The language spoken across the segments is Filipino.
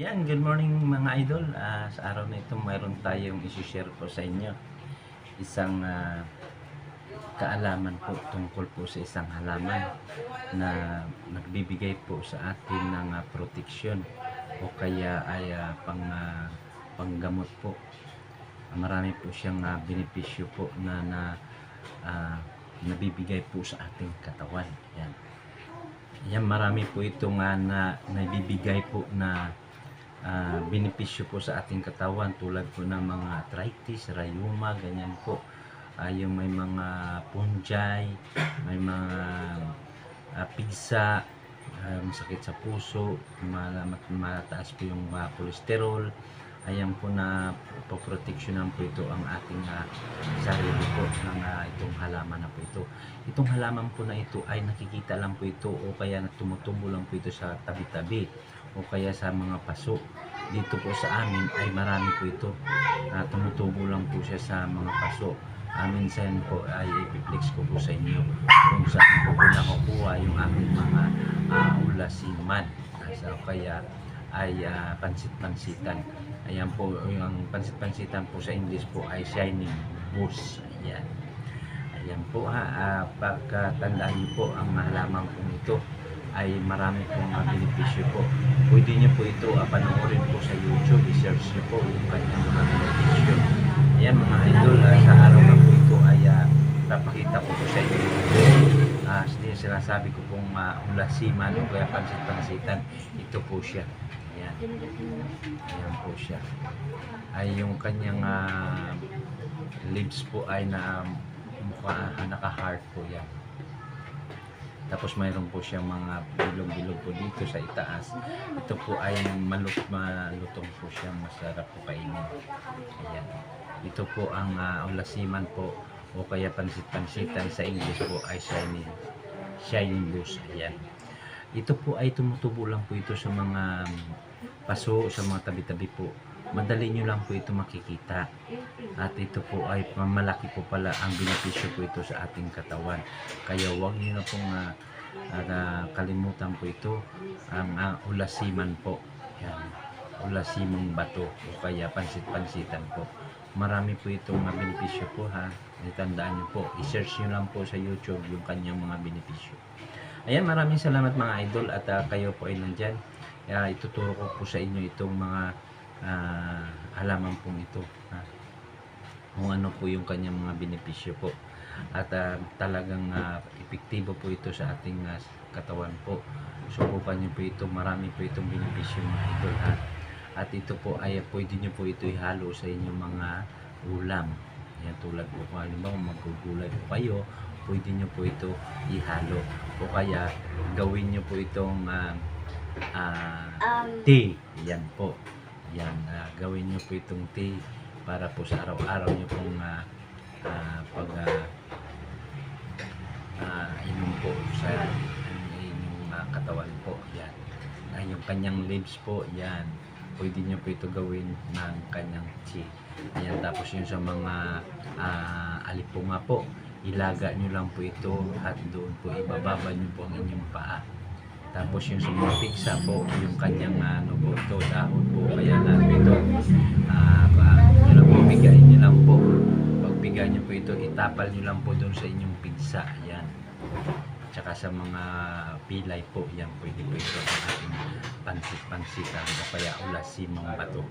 Yan, good morning mga idol. Ah, sa araw na ito, mayroon tayong isi-share po sa inyo. Isang ah, kaalaman po tungkol po sa isang halaman na nagbibigay po sa atin ng ah, proteksyon o kaya ay ah, pang, ah, panggamot po. Marami po siyang ah, benepisyo po na, na ah, nabibigay po sa ating katawan. Yan. Yan, marami po itong ah, na nabibigay po na ah, benepisyo po sa ating katawan tulad po ng mga arthritis, rayuma, ganyan po. Ah, yung may mga punjay, may mga ah, pigsa, ah, masakit sa puso, mala- mat- mataas po yung ah, kolesterol. Ayan po na poproteksyonan po ito ang ating ah, sarili po ng ah, itong halaman na po ito. Itong halaman po na ito ay nakikita lang po ito o kaya tumutubo lang po ito sa tabi-tabi o kaya sa mga paso. Dito po sa amin ay marami po ito. na tumutubo lang po siya sa mga paso. Ah, minsan po ay ipiplex ko po sa inyo kung saan po po nakukuha yung aking mga uh, ulasiman. Asa, o kaya ay ah, pansit-pansitan. Ayan po, yung pansit-pansitan po sa English po ay shining boost. Ayan. Ayan po ha, ah, pagkatandaan niyo po ang halaman po ito ay marami pong mga benepisyo po. Pwede niyo po ito uh, panoorin po sa YouTube, i-search niyo po yung kanyang mga benepisyo. Ayan mga idol, ah, sa araw na po ito ay uh, papakita ko po sa inyo. Uh, sinasabi ko pong uh, ulasiman o kaya pansit-pansitan, ito po siya. Ayan. Ayan po siya. Ay yung kanyang ah, leaves po ay na mukha naka-heart po yan. Tapos mayroon po siyang mga bilog-bilog po dito sa itaas. Ito po ay malut malutong po siya, masarap po kainin. Ayan. Ito po ang uh, ulasiman po o kaya pansit-pansitan sa English po ay shining shining blues. Ayan. Ito po ay tumutubo lang po ito sa mga paso, sa mga tabi-tabi po. Madali nyo lang po ito makikita. At ito po ay malaki po pala ang benepisyo po ito sa ating katawan. Kaya huwag nyo na pong ah, ah, kalimutan po ito ang ah, ulasiman po. Yan. Ulasimang bato o kaya pansit-pansitan po. Marami po itong mga benepisyo po ha. Itandaan nyo po. I-search nyo lang po sa YouTube yung kanyang mga benepisyo. Ayan, maraming salamat mga idol at ah, kayo po ay nandyan. Kaya ituturo ko po sa inyo itong mga ah, halaman pong ito. Ha? Kung ano po yung kanyang mga benepisyo po. At ah, talagang ah, epektibo po ito sa ating ah, katawan po. Subukan nyo po ito. Marami po itong benepisyo mga idol. Ha? At ito po ay pwede nyo po ito ihalo sa inyong mga ulam. Yan tulad po kung halimbawa magugulay po kayo, pwede nyo po ito ihalo. O kaya gawin nyo po itong ah, ah, Um, tea. Yan po. Yan, ah, gawin nyo po itong tea para po sa araw-araw nyo pong ah, ah, pag ah, ah, inom po sa inyong ah, katawan po. Yan. Ah, yung kanyang leaves po, yan. Pwede nyo po ito gawin ng kanyang tea. Ayan, tapos yung sa mga ah, alipunga po, ilaga nyo lang po ito at doon po ibababa nyo po ang inyong paa. Tapos yung sa mga pigsa po, yung kanyang ano po, ito, dahon bigay nyo po ito, itapal nyo lang po doon sa inyong pigsa, yan. Tsaka sa mga pilay po, yan, pwede po ito ang ating pansit-pansitan o kaya ulasin mga bato.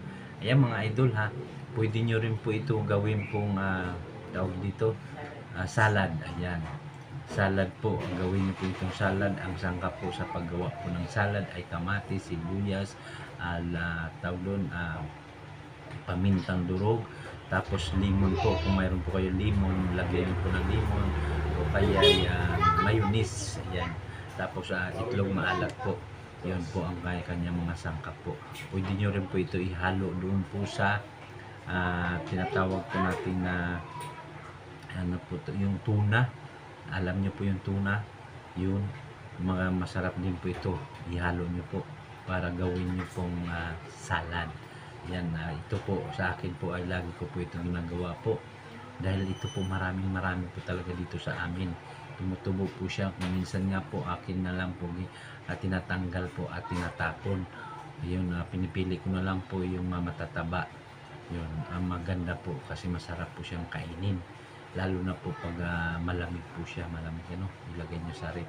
Ayan mga idol ha, pwede nyo rin po ito gawin pong ah, tawag dito, ah, salad, ayan salad po. Ang gawin niyo po itong salad. Ang sangkap po sa paggawa po ng salad ay kamatis, sibuyas, ala, tawag doon, ah, pamintang durog, tapos limon po. Kung mayroon po kayo limon, lagyan po ng limon. O kaya ah, mayonnaise. Ayan. Tapos ah, itlog maalat po. Yun po ang kaya kanya mga sangkap po. Pwede nyo rin po ito ihalo doon po sa ah, tinatawag po natin na ano po to, yung tuna alam nyo po yung tuna yun mga masarap din po ito ihalo nyo po para gawin nyo pong ah, salad yan ah, ito po sa akin po ay lagi ko po ito ginagawa po dahil ito po maraming marami po talaga dito sa amin tumutubo po siya minsan nga po akin na lang po at tinatanggal po at tinatapon Yun, ah, pinipili ko na lang po yung ah, matataba. Yun, ang maganda po kasi masarap po siyang kainin. Lalo na po pag ah, malamig po siya, malamig ano, ilagay nyo sa rip.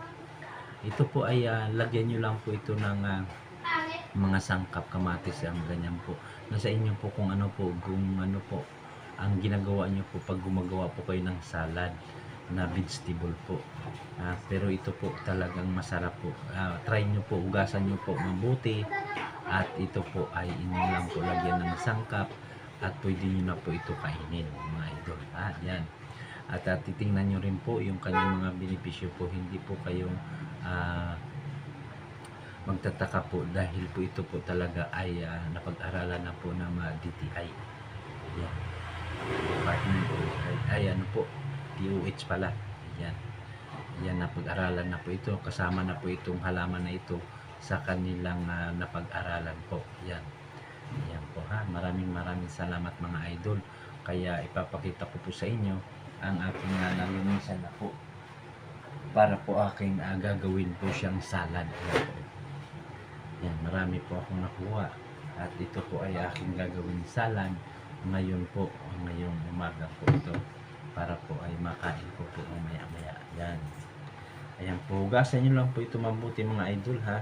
Ito po ay ah, lagyan nyo lang po ito ng ah, mga sangkap kamatis ang ganyan po. Nasa inyo po kung ano po, kung ano po ang ginagawa nyo po pag gumagawa po kayo ng salad na vegetable po. Ah, pero ito po talagang masarap po. Ah, try nyo po, ugasan nyo po mabuti at ito po ay inyo lang po lagyan ng sangkap at pwede nyo na po ito kainin mga idol. Ah, yan. At ah, titingnan nyo rin po yung kanyang mga benepisyo po. Hindi po kayong ah, magtataka po dahil po ito po talaga ay ah, napag-aralan na po ng mga DTI. Yan. Department of ay ano po, DOH pala. Yan. Yan napag-aralan na po ito. Kasama na po itong halaman na ito sa kanilang ah, napag-aralan po. Yan. Yan po ha. Maraming maraming salamat mga idol. Kaya ipapakita ko po sa inyo ang aking uh, nalinisan na po para po aking ah, gagawin po siyang salad. Yan po. Yan, marami po akong nakuha. At ito po ay aking gagawin salad ngayon po, ngayong umaga po ito para po ay makain ko po mamaya maya. Yan. Ayan po, hugasan nyo lang po ito mabuti mga idol ha.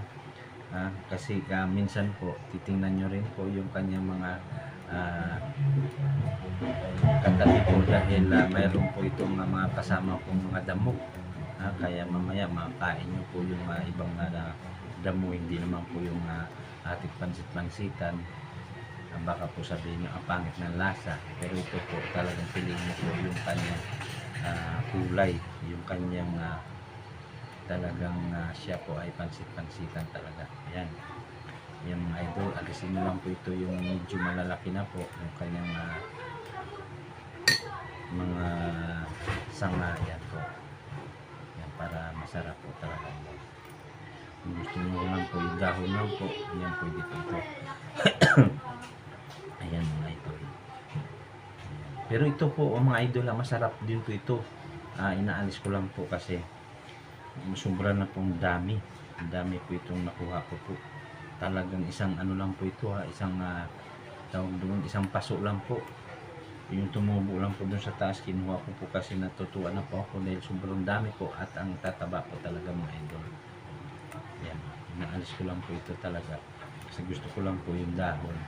Ah, kasi ah, minsan po, titingnan nyo rin po yung kanyang mga ah, katabi po dahil ah, mayroon po itong mga kasama pong mga damo. Ah, kaya mamaya makain nyo po yung ah, ibang ah, damo, hindi naman po yung uh, ating pansit-pansitan. Ah, baka po sabihin nyo, ang pangit ng lasa. Pero ito po, talagang piliin nyo po yung kanyang ah, kulay, yung kanyang ah, talagang ah, siya po ay pansit-pansitan talaga. Ayan. Yan mga idol, alisin nyo lang po ito yung medyo malalaki na po, yung kanyang ah, mga sanga yan po. Yan, para masarap po talaga. Kung gusto nyo lang po, yung dahon lang po, yan pwede po ito. Ayan mga. Ayan. Pero ito po, oh, mga idol, ah, masarap din po ito. Ah, inaalis ko lang po kasi sobra na pong dami. Ang dami po itong nakuha ko po. Talagang isang ano lang po ito ha, isang ah, tawag doon, isang paso lang po. Yung tumubo lang po doon sa taas, kinuha ko po kasi natutuwa na po ako dahil sobrang dami po at ang tataba po talaga mga idol. Yan, inaalis ko lang po ito talaga. Kasi gusto ko lang po yung dahon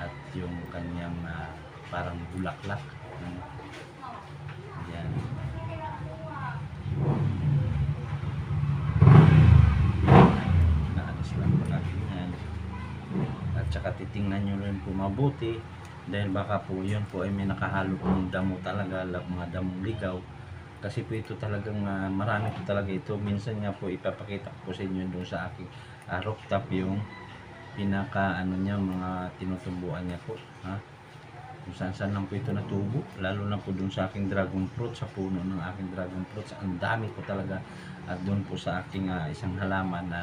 at yung kanyang ah, parang bulaklak. Ano? Yan. Naalis lang po natin yan. At saka titingnan nyo rin po mabuti dahil baka po yun po ay may nakahalo pong damo talaga, la- mga damong ligaw. Kasi po ito talagang ah, marami po talaga ito. Minsan nga po ipapakita ko sa inyo doon sa aking uh, rooftop yung pinaka ano niya mga tinutubuan niya po. Ha? Kung saan saan lang po ito natubo. Lalo na po doon sa aking dragon fruit, sa puno ng aking dragon fruit. Ang dami po talaga. At doon po sa aking ah, isang halaman na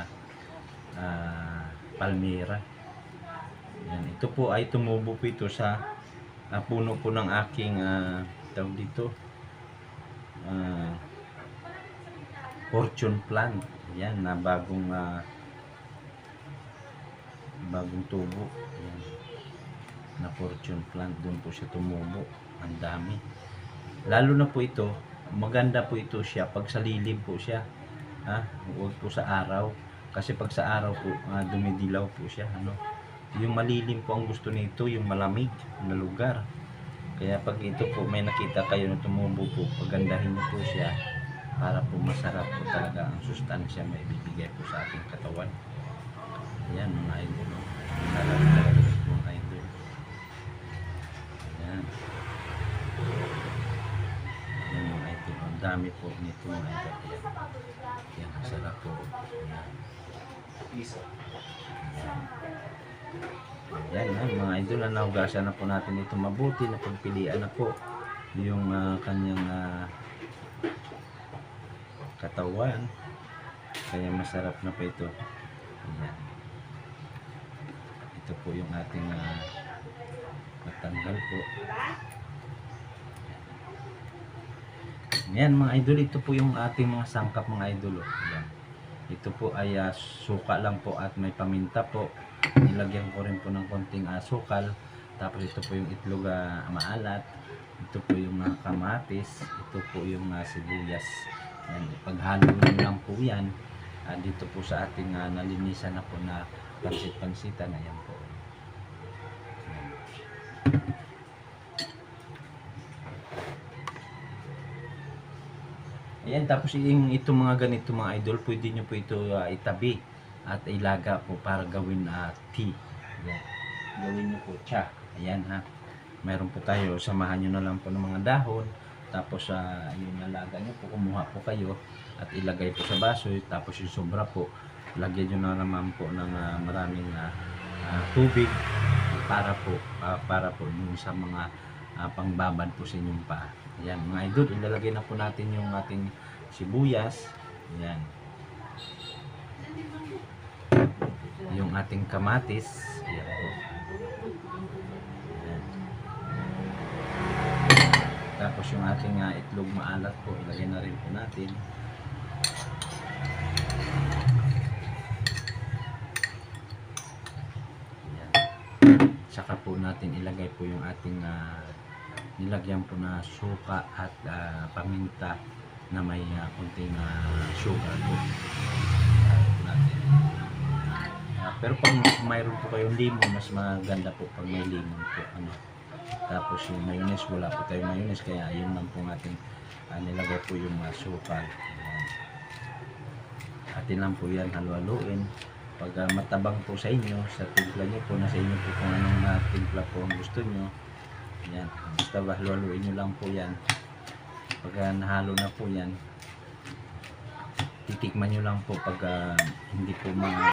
ah, palmera. Yan. Ito po ay tumubo po ito sa ah, puno po ng aking uh, tawag dito ah, fortune plant. Yan na bagong ah, bagong tubo. Yan. Na fortune plant doon po siya tumubo. Ang dami. Lalo na po ito, maganda po ito siya pag sa lilim po siya. Ha? Huwag po sa araw. Kasi pag sa araw po, ah, dumidilaw po siya. Ano? Yung malilim po ang gusto nito, yung malamig na lugar. Kaya pag ito po, may nakita kayo na tumubo po, pagandahin niyo po siya para po masarap po talaga ang sustansya may bibigay po sa ating katawan. Ayan mga idol. oh. Masarap talaga ito mga idol. Ayan. Ayan mga idol. Ang dami po nito mga idol. Ayan. Ayan, masarap po. Ayan. Yan ha, mga idol, na nahugasan na po natin ito mabuti na pagpilian na po yung ah, kanyang ah, katawan. Kaya masarap na po ito. Ayan. Ito po yung ating uh, natanggal po. Yan mga idol, ito po yung ating mga sangkap mga idol. Oh. Ayan. Ito po ay ah, suka lang po at may paminta po. Nilagyan ko rin po ng konting asukal. Tapos ito po yung itlog ah, maalat. Ito po yung mga kamatis. Ito po yung ah, sibuyas. Yan, paghalo lang po yan. ah, dito po sa ating ah, nalinisan na po na pansit-pansitan. Ayan po. Yan. Ayan, tapos yung itong mga ganito mga idol, pwede nyo po ito ah, itabi at ilaga po para gawin ah, tea. Ayan. Gawin nyo po cha. Ayan ha. Mayroon po tayo, samahan nyo na lang po ng mga dahon. Tapos sa yung nalaga nyo po, kumuha po kayo at ilagay po sa baso. Tapos yung sobra po, lagyan nyo na naman po ng ah, maraming ah, ah, tubig para po ah, para po dun sa mga ah, pangbabad po sa inyong paa. Ayan, mga idol, ilalagay na po natin yung ating sibuyas. Ayan. Yung ating kamatis. Ayan po. Tapos yung ating ah, itlog maalat po, ilagay na rin po natin. Ayan. Saka po natin ilagay po yung ating ah, nilagyan po na suka at ah, paminta na may ah, kunting ah, sugar po. Po natin. Pero pag mayroon po kayong limon, mas maganda po pag may limon po. Ano. Tapos yung mayonnaise, wala po tayong mayonnaise, kaya yun lang po ating ah, nilagay po yung uh, suka. Ayan. Atin lang po yan halu-haluin. Pag ah, matabang po sa inyo, sa timpla nyo po, nasa inyo po kung anong uh, timpla po ang gusto nyo. Yan. Basta halu-haluin nyo lang po yan. Pag ah, nahalo na po yan, titikman nyo lang po pag ah, hindi po ma